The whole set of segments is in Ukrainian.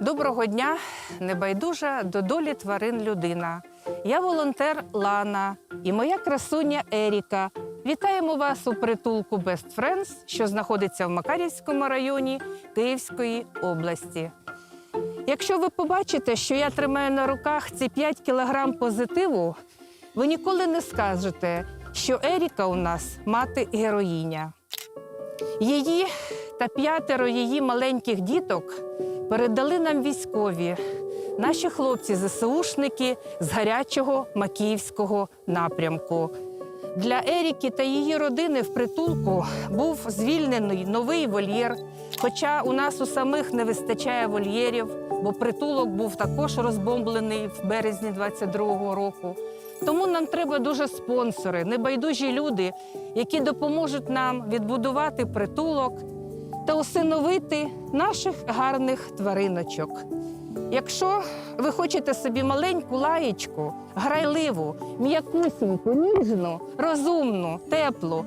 Доброго дня, небайдужа до долі тварин людина. Я волонтер Лана і моя красуня Еріка. Вітаємо вас у притулку Best Friends, що знаходиться в Макарівському районі Київської області. Якщо ви побачите, що я тримаю на руках ці 5 кілограм позитиву, ви ніколи не скажете, що Еріка у нас мати героїня. Її та п'ятеро її маленьких діток передали нам військові, наші хлопці ЗСУшники з гарячого Макіївського напрямку. Для Еріки та її родини в притулку був звільнений новий вольєр. Хоча у нас у самих не вистачає вольєрів, бо притулок був також розбомблений в березні 22-го року. Тому нам треба дуже спонсори, небайдужі люди, які допоможуть нам відбудувати притулок та усиновити наших гарних твариночок. Якщо ви хочете собі маленьку лаєчку, грайливу, м'якусіньку, ніжну, розумну, теплу.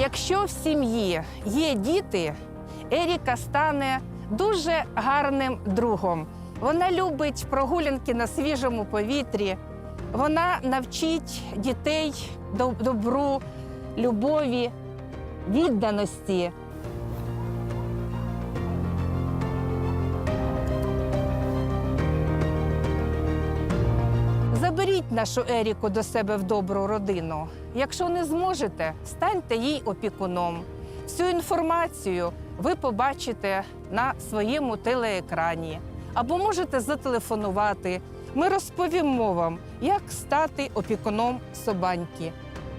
Якщо в сім'ї є діти, Еріка стане дуже гарним другом. Вона любить прогулянки на свіжому повітрі. Вона навчить дітей доб- добру, любові, відданості. Заберіть нашу Еріку до себе в добру родину. Якщо не зможете, станьте їй опікуном. Всю інформацію ви побачите на своєму телеекрані або можете зателефонувати. Ми розповімо вам, як стати опікуном собаньки.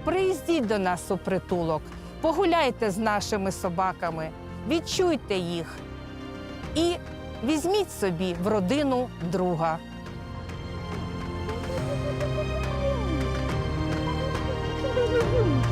Приїздіть до нас у притулок, погуляйте з нашими собаками, відчуйте їх і візьміть собі в родину друга. Thank you.